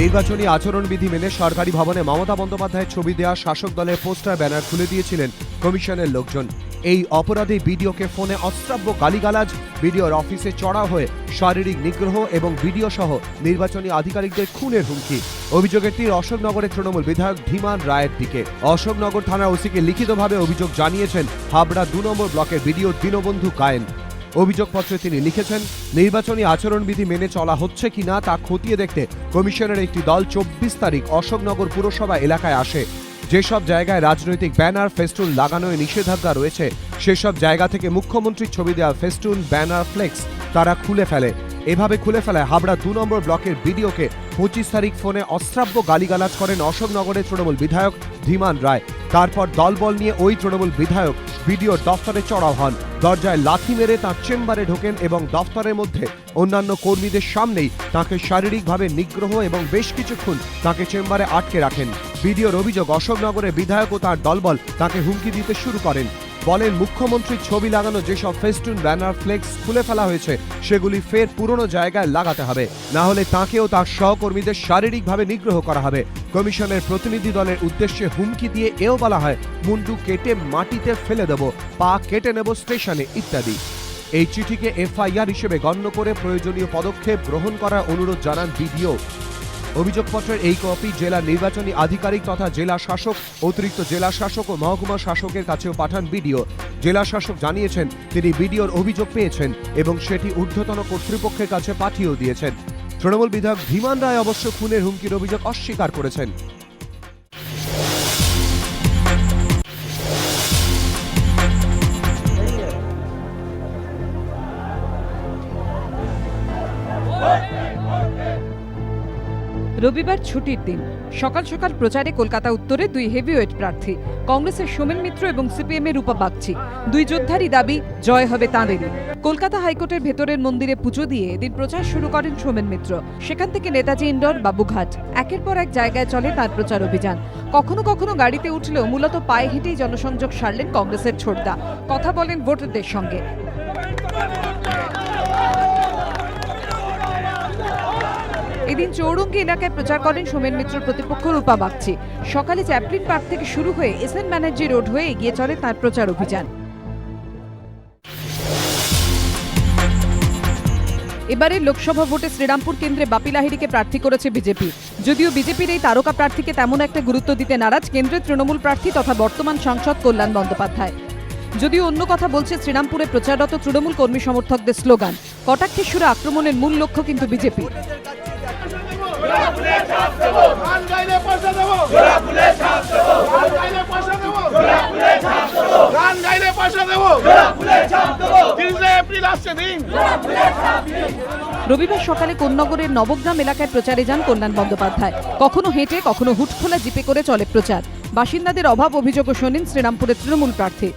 নির্বাচনী আচরণবিধি মেনে সরকারি ভবনে মমতা বন্দ্যোপাধ্যায়ের ছবি দেওয়া শাসক দলের পোস্টার ব্যানার খুলে দিয়েছিলেন কমিশনের লোকজন। এই অপরাধে বিডিওকে ফোনে অশ্রাব্য গালিগালাজ, বিডিওর অফিসে চড়া হয়ে শারীরিক নিগ্রহ এবং বিডিও সহ নির্বাচনী আধিকারিকদের খুনের হুমকি। অভিযোগের তীর অশোকনগরের তৃণমূল বিধায়ক ধীমান রায়ের দিকে। অশোকনগর থানার ওসিকে লিখিতভাবে অভিযোগ জানিয়েছেন, হাবড়া দু নম্বর ব্লকের বিডিও দীনবন্ধু গায়েন অভিযোগপত্রে তিনি লিখেছেন, নির্বাচনী আচরণবিধি মেনে চলা হচ্ছে কি না তা খতিয়ে দেখতে কমিশনের একটি দল চব্বিশ তারিখ অশোকনগর পুরসভা এলাকায় আসে। যেসব জায়গায় রাজনৈতিক ব্যানার, ফেস্টুন লাগানোয় নিষেধাজ্ঞা রয়েছে, সেসব জায়গা থেকে মুখ্যমন্ত্রীর ছবি দেওয়া ফেস্টুন, ব্যানার, ফ্লেক্স তারা খুলে ফেলে। এভাবে খুলে ফেলায় হাবড়া দু নম্বর ব্লকের বিডিওকে পঁচিশ তারিখ ফোনে অশ্রাব্য গালিগালাজ করেন অশোকনগরের তৃণমূল বিধায়ক ধীমান রায়। তারপর দলবল নিয়ে ওই তৃণমূল বিধায়ক বিডিওর দফতরে চড়াও হন। দরজায় লাথি মেরে তাঁর চেম্বারে ঢোকেন এবং দফতরের মধ্যে অন্যান্য কর্মীদের সামনেই তাকে শারীরিকভাবে নিগ্রহ এবং বেশ কিছুক্ষণ তাকে চেম্বারে আটকে রাখেন। বিডিওর অভিযোগ, অশোকনগরের বিধায়ক ও তার দলবল তাকে হুমকি দিতে শুরু করেন। বলেন মুখ্যমন্ত্রীর ছবি লাগানো যেসব ফেস্টুন, ব্যানার, ফ্লেক্স খুলে ফেলা হয়েছে, সেগুলি ফের পুরনো জায়গায় লাগাতে হবে। না হলে তাঁকেও তার সহকর্মীদের শারীরিকভাবে নিগ্রহ করা হবে। কমিশনের প্রতিনিধি দলের উদ্দেশ্যে হুমকি দিয়ে এও বলা হয়, মুন্ডু কেটে মাটিতে ফেলে দেব, পা কেটে নেব স্টেশনে, ইত্যাদি। এই চিঠিকে এফআইআর হিসেবে গণ্য করে প্রয়োজনীয় পদক্ষেপ গ্রহণ করার অনুরোধ জানান বিডিও। অভিযোগপত্রের এই কপি জেলা নির্বাচনী আধিকারিক তথা জেলা শাসক, অতিরিক্ত জেলা শাসক ও মহকুমা শাসকের কাছেও পাঠান বিডিও। জেলা শাসক জানিয়েছেন, তিনি বিডিওর অভিযোগ পেয়েছেন এবং সেটি ঊর্ধ্বতন কর্তৃপক্ষের কাছে পাঠিয়েও দিয়েছেন। তৃণমূল বিধায়ক ধীমান রায় অবশ্য খুনের হুমকির অভিযোগ অস্বীকার করেছেন। রবিবার ছুটির দিন। সকাল সকাল প্রচারে কলকাতা উত্তরে দুই হেভিওয়েট প্রার্থী, কংগ্রেসের সোমেন মিত্র এবং সিপিএম এর রূপা বাগচি। দুই যোদ্ধারই দাবি, জয় হবে তাঁদেরই। কলকাতা হাইকোর্টের ভেতরের মন্দিরে পুজো দিয়ে এদিন প্রচার শুরু করেন সোমেন মিত্র। সেখান থেকে নেতাজি ইন্ডোর বাবুঘাট। একের পর এক জায়গায় চলে তার প্রচার অভিযান। কখনো কখনো গাড়িতে উঠলেও মূলত পায়ে হেঁটেই জনসংযোগ সারলেন কংগ্রেসের ছোটদা। কথা বলেন ভোটারদের সঙ্গে। এদিন চৌরঙ্গি এলাকায় প্রচার করেন সোমেন মিত্র প্রতিপক্ষ রূপা বাগচি। সকালে চ্যাপলিন পার্ক থেকে শুরু হয়ে এস এন ব্যানার্জি রোড হয়ে এগিয়ে চলে তার প্রচার অভিযান। এবারে লোকসভা ভোটে শ্রীরামপুর কেন্দ্রে বাপি লাহিড়িকে প্রার্থী করেছে বিজেপি। যদিও বিজেপির এই তারকা প্রার্থীকে তেমন একটা গুরুত্ব দিতে নারাজ কেন্দ্রের তৃণমূল প্রার্থী তথা বর্তমান সাংসদ কল্যাণ বন্দ্যোপাধ্যায়। যদিও অন্য কথা বলছে, শ্রীরামপুরে প্রচাররত তৃণমূল কর্মী সমর্থকদের স্লোগান, কটাক্ষের সুরে আক্রমণের মূল লক্ষ্য কিন্তু বিজেপি। গান গাইলে পয়সা দেবো। গান গাইলে পয়সা দেবো। গান গাইলে পয়সা দেবো। তিরিশে এপ্রিল আসছে দিন। রবিবার সকালে কোন্নগরের নবগ্রাম এলাকায় প্রচারে যান কল্যাণ বন্দ্যোপাধ্যায়। কখনো হেঁটে কখনো হুটখোলা জিপে করে চলে প্রচার। বাসিন্দাদের অভাব অভিযোগও শোনেন শ্রীরামপুরের তৃণমূল প্রার্থী।